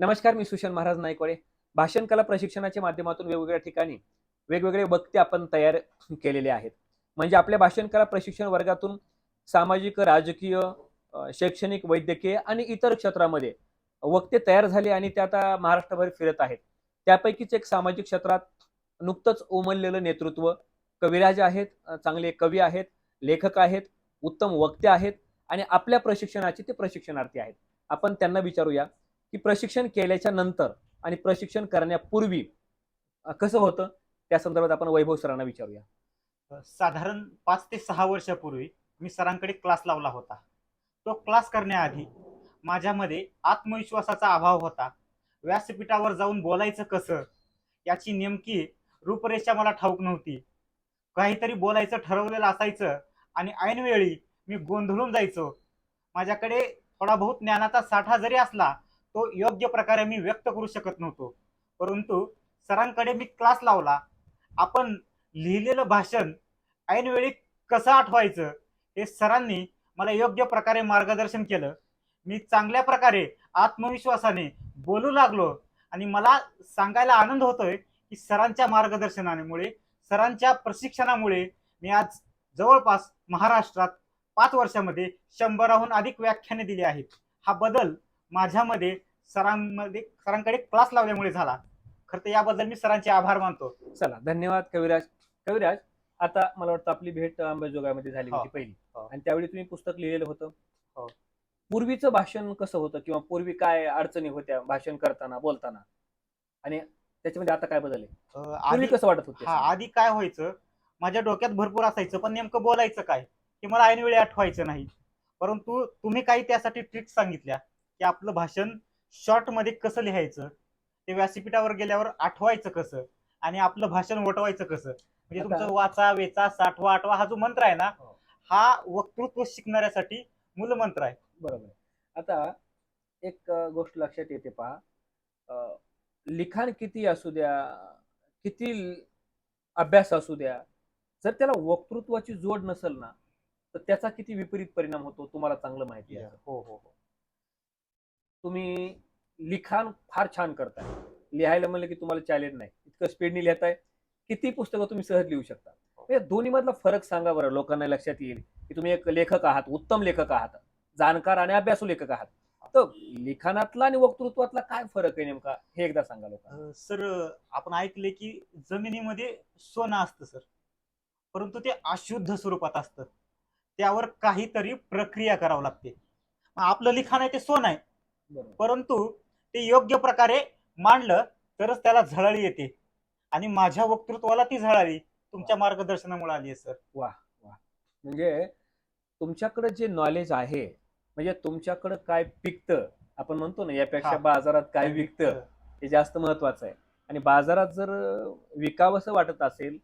नमस्कार मी सुशांत महाराज नायकवाडे भाषण कला प्रशिक्षणाच्या माध्यमातून वेगवेगळ्या ठिकाणी वेगवेगळे वक्ते आपण तयार केलेले आहेत. म्हणजे आपल्या भाषण कला प्रशिक्षण वर्गातून सामाजिक राजकीय शैक्षणिक वैद्यकीय आणि इतर क्षेत्रामध्ये वक्ते तयार झाले आणि ते आता महाराष्ट्रभर फिरत आहेत. त्यापैकीच एक सामाजिक क्षेत्रात नुकतंच उमललेलं नेतृत्व कविराज आहेत चांगले कवी आहेत लेखक आहेत उत्तम वक्ते आहेत आणि आपल्या प्रशिक्षणाचे ते प्रशिक्षणार्थी आहेत. आपण त्यांना विचारूया. की प्रशिक्षण केल्याच्यानंतर आणि प्रशिक्षण करण्यापूर्वी कसं होतं? त्या संदर्भात आपण वैभव सरांना विचारूया. साधारण पाच ते सहा वर्षापूर्वी मी सरांकडे क्लास लावला होता. तो क्लास करण्याआधी माझ्यामध्ये आत्मविश्वासाचा अभाव होता. व्यासपीठावर जाऊन बोलायचं कसं? याची नेमकी रूपरेषा मला ठाऊक नव्हती. काहीतरी बोलायचं ठरवलेलं असायचं आणि ऐनवेळी मी गोंधळून जायचो. माझ्याकडे थोडा बहुत ज्ञानाचा साठा जरी असला तो योग्य प्रकारे मी व्यक्त करू शकत नव्हतो. परंतु सरांकडे मी क्लास लावला. आपण लिहिलेलं भाषण ऐनवेळी कसं आठवायचं हे सरांनी मला योग्य प्रकारे मार्गदर्शन केलं. मी चांगल्या प्रकारे आत्मविश्वासाने बोलू लागलो आणि मला सांगायला आनंद होतोय की सरांच्या मार्गदर्शनामुळे सरांच्या प्रशिक्षणामुळे मी आज जवळपास महाराष्ट्रात पाच वर्षामध्ये शंभराहून अधिक व्याख्याने दिली आहेत. हा बदल माझ्यामध्ये सरांमध्ये सरांकडे क्लास लावल्यामुळे झाला. खरं तर याबद्दल मी सरांचे आभार मानतो. चला धन्यवाद कविराज. कविराज आता मला वाटतं आपली भेट अंबाजोगाईमध्ये झाली हो. होती पहिली. हो. आणि त्यावेळी तुम्ही पुस्तक लिहिलेलं होतं. हो. पूर्वीचं भाषण कसं होतं किंवा पूर्वी काय अडचणी होत्या भाषण करताना बोलताना? आणि त्याच्यामध्ये आता काय बदल आहे? आधी कसं वाटत होतं आधी काय व्हायचं? माझ्या डोक्यात भरपूर असायचं पण नेमकं बोलायचं काय? हे मला ऐनवेळी आठवायचं नाही. परंतु तुम्ही काही त्यासाठी ट्रिक्स सांगितल्या. की आपलं भाषण शॉर्टमध्ये कसं लिहायचं? ते व्यासपीठावर गेल्यावर आठवायचं कसं? आणि आपलं भाषण वटवायचं कसं? म्हणजे तुमचं वाचा वेचा साठवा आठवा हा जो मंत्र आहे ना हो. हा वक्तृत्व शिकणाऱ्यासाठी मूलमंत्र आहे. बरोबर. आता एक गोष्ट लक्षात येते पहा. लिखाण किती असू द्या किती अभ्यास असू द्या जर त्याला वक्तृत्वाची जोड नसेल ना तर त्याचा किती विपरीत परिणाम होतो तुम्हाला चांगलं माहिती आहे हो हो हो. तुम्ही लिखाण फार छान करताय. लिहायला म्हणलं की तुम्हाला चॅलेंज नाही. इतकं स्पीडने लिहताय. किती पुस्तकं तुम्ही सहज लिहू शकता? म्हणजे दोन्ही मधला फरक सांगा बरं. लोकांना लक्षात येईल की तुम्ही एक लेखक आहात उत्तम लेखक आहात जाणकार आणि अभ्यासू लेखक आहात. तर लिखाणातला आणि वक्तृत्वातला काय फरक आहे नेमका? हे एकदा सांगा लोक सर आपण ऐकले की जमिनीमध्ये सोनं असतं सर. परंतु ते अशुद्ध स्वरूपात असतं. त्यावर काहीतरी प्रक्रिया करावी लागते. मग आपलं लिखाण आहे ते सोनं आहे. परंतु ते योग्य प्रकारे मांडलं तरच त्याला झळाळी येते. आणि माझ्या वक्तृत्वाला ती झळाळी तुमच्या मार्गदर्शनामुळे आली आहे सर. म्हणजे तुमच्याकडे जे नॉलेज आहे म्हणजे तुमच्याकडे काय पिकतं आपण म्हणतो ना यापेक्षा. बाजारात काय विकतं हे जास्त महत्वाचं आहे. आणि बाजारात जर विकावंसं वाटत असेल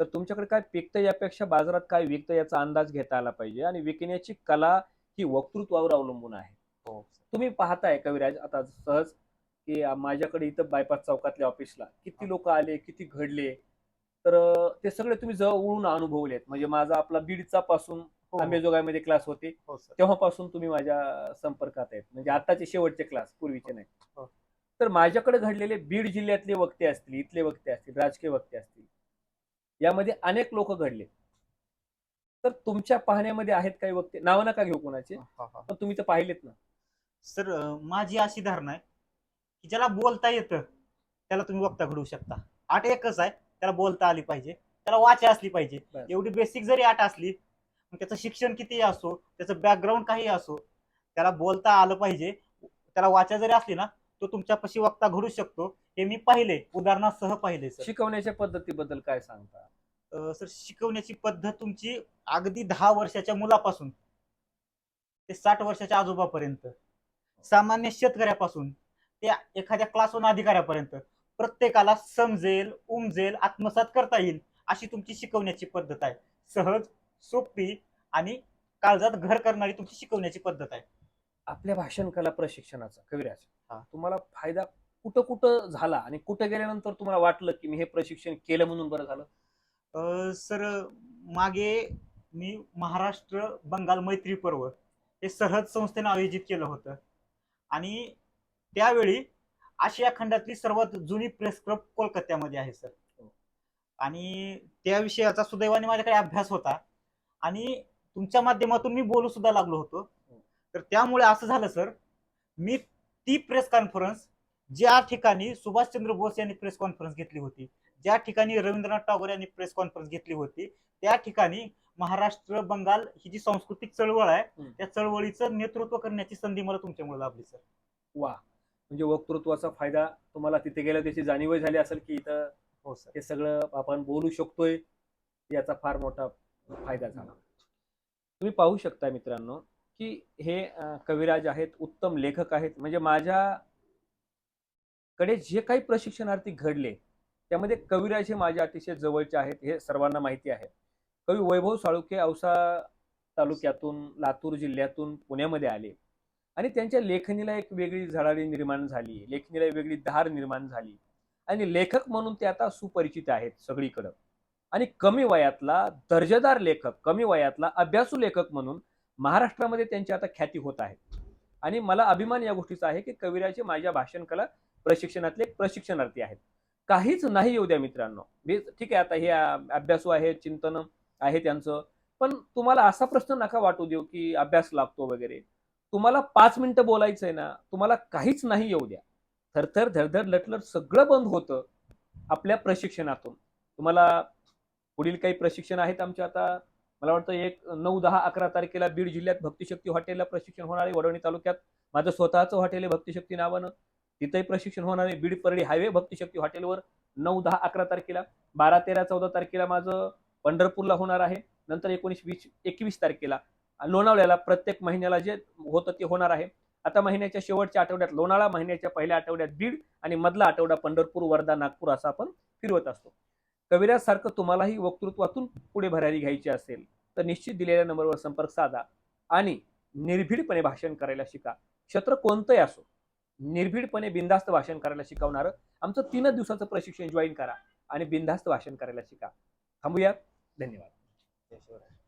तर तुमच्याकडे काय पिकतं यापेक्षा बाजारात काय विकतं याचा अंदाज घेता आला पाहिजे. आणि विकण्याची कला ही वक्तृत्वावर अवलंबून आहे. हो. तुम्ही पाहताय कविराज आता सहज की माझ्याकडे इथं बायपास चौकातल्या ऑफिसला किती लोक आले किती घडले? तर ते सगळे तुम्ही जवळून अनुभवलेत. म्हणजे माझा आपला बीडचा पासून हो, आंबेजोगाईमध्ये क्लास होते. हो सर तेव्हापासून तुम्ही माझ्या संपर्कात आहेत. म्हणजे आताचे शेवटचे क्लास पूर्वीचे नाही. तर माझ्याकडे घडलेले बीड जिल्ह्यातले वक्ते असतील इथले वक्ते असतील राजकीय वक्ते असतील यामध्ये अनेक लोक घडले. तर तुमच्या पाहण्यामध्ये आहेत काही वक्ते? नावं नका घेऊ कोणाचे. पण तुम्ही तर पाहिलेत ना. सर माझी अशी धारणा आहे की ज्याला बोलता येतं त्याला तुम्ही वक्ता घडवू शकता. आठ एकच आहे त्याला बोलता आली पाहिजे त्याला वाचा असली पाहिजे. एवढी बेसिक जरी आठ असली मग त्याचं शिक्षण किती असो त्याचं बॅकग्राऊंड काही असो त्याला बोलता आलं पाहिजे त्याला वाचा जरी असली ना तो तुमच्यापाशी वक्ता घडू शकतो. हे मी पाहिले उदाहरणासह पाहिले शिकवण्याच्या पद्धतीबद्दल काय सांगता? सर शिकवण्याची पद्धत तुमची अगदी दहा वर्षाच्या मुलापासून ते साठ वर्षाच्या आजोबापर्यंत. सामान्य शेतकऱ्यापासून ते एखाद्या क्लासवन अधिकाऱ्यापर्यंत प्रत्येकाला समजेल उमजेल आत्मसात करता येईल अशी तुमची शिकवण्याची पद्धत आहे. सहज सोपी आणि काळजात घर करणारी तुमची शिकवण्याची पद्धत आहे. आपल्या भाषण कला प्रशिक्षणाचा कविराज. हा. तुम्हाला फायदा कुठं कुठं झाला आणि कुठं गेल्यानंतर तुम्हाला वाटलं की मी हे प्रशिक्षण केलं म्हणून बरं झालं? अ, सर मागे मी महाराष्ट्र बंगाल मैत्री पर्व हे सहज संस्थेनं आयोजित केलं होतं. आणि त्यावेळी आशिया खंडातली सर्वात जुनी प्रेस क्लब कोलकात्यामध्ये आहे सर. हो. आणि त्या विषयाचा सुदैवाने माझ्याकडे अभ्यास होता. आणि तुमच्या माध्यमातून मी बोलू सुद्धा लागलो होतो. तर त्यामुळे असं झालं सर मी ती प्रेस कॉन्फरन्स ज्या ठिकाणी सुभाषचंद्र बोस यांनी प्रेस कॉन्फरन्स घेतली होती ज्या ठिकाणी रवींद्रनाथ टागोर यांनी प्रेस कॉन्फरन्स घेतली होती त्या ठिकाणी महाराष्ट्र बंगाल ही जी सांस्कृतिक चळवळ आहे. त्या चळवळीचं नेतृत्व करण्याची संधी मला तुमच्यामुळे लाभली सर वा. म्हणजे वक्तृत्वाचा फायदा तुम्हाला तिथे गेला त्याची जाणीव झाली असेल की इथं हो सर हे सगळं आपण बोलू शकतोय याचा फार मोठा फायदा झाला. तुम्ही पाहू शकता मित्रांनो की हे कविराज आहेत उत्तम लेखक आहेत. म्हणजे माझ्या कडे जे काही प्रशिक्षणार्थी घडले त्यामध्ये कविराज हे माझ्या अतिशय जवळचे आहेत हे सर्वांना माहिती आहे. कवी वैभव साळुके औसा तालुक्यातून लातूर जिल्ह्यातून पुण्यामध्ये आले. आणि त्यांच्या लेखणीला एक वेगळी झळाळी निर्माण झाली लेखणीला एक वेगळी धार निर्माण झाली. आणि लेखक म्हणून ते आता सुपरिचित आहेत सगळीकडं. आणि कमी वयातला दर्जेदार लेखक कमी वयातला अभ्यासू लेखक म्हणून महाराष्ट्रामध्ये त्यांची आता ख्याती होत आहे. आणि मला अभिमान या गोष्टीचा आहे की कविराचे माझ्या भाषण कला प्रशिक्षणातले प्रशिक्षणार्थी आहेत. काहीच नाही येऊ द्या मित्रांनो. मी ठीक आहे आता हे अभ्यासू आहे चिंतन आहे त्यांचं. पण तुम्हाला असा प्रश्न नका वाटू देऊ की अभ्यास लागतो वगैरे. तुम्हाला पाच मिनिटं बोलायचं आहे ना तुम्हाला काहीच नाही येऊ द्या. थरथर धरधर लटलट सगळं बंद होतं आपल्या प्रशिक्षणातून. तुम्हाला पुढील काही प्रशिक्षण आहेत आमच्या आता? मला वाटतं एक नऊ दहा अकरा तारखेला बीड जिल्ह्यात भक्तिशक्ती हॉटेलला प्रशिक्षण होणार आहे वडवणी तालुक्यात. माझं स्वतःचं हॉटेल आहे भक्तिशक्ती नावानं. तिथंही प्रशिक्षण होणार आहे. बीड परळी हायवे भक्तिशक्ती हॉटेलवर नऊ दहा अकरा तारखेला बारा तेरा चौदा तारखेला माझं पंढरपूरला होणार आहे. नंतर एकोणीस वीस एकवीस तारखेला लोणावळ्याला प्रत्येक महिन्याला जे होतं ते होणार आहे. आता महिन्याच्या शेवटच्या आठवड्यात लोणाळा महिन्याच्या पहिल्या आठवड्यात बीड आणि मधला आठवडा पंढरपूर वर्धा नागपूर असा आपण फिरवत असतो. कविरासारखं तुम्हालाही वक्तृत्वातून पुढे भरारी घ्यायची असेल तर निश्चित दिलेल्या नंबरवर संपर्क साधा आणि निर्भीडपणे भाषण करायला शिका. क्षेत्र कोणतंही असो निर्भीडपणे बिनधास्त भाषण करायला शिकवणारं आमचं तीनच दिवसाचं प्रशिक्षण जॉईन करा आणि बिनधास्त भाषण करायला शिका थांबूया धन्यवाद जय शिवराय.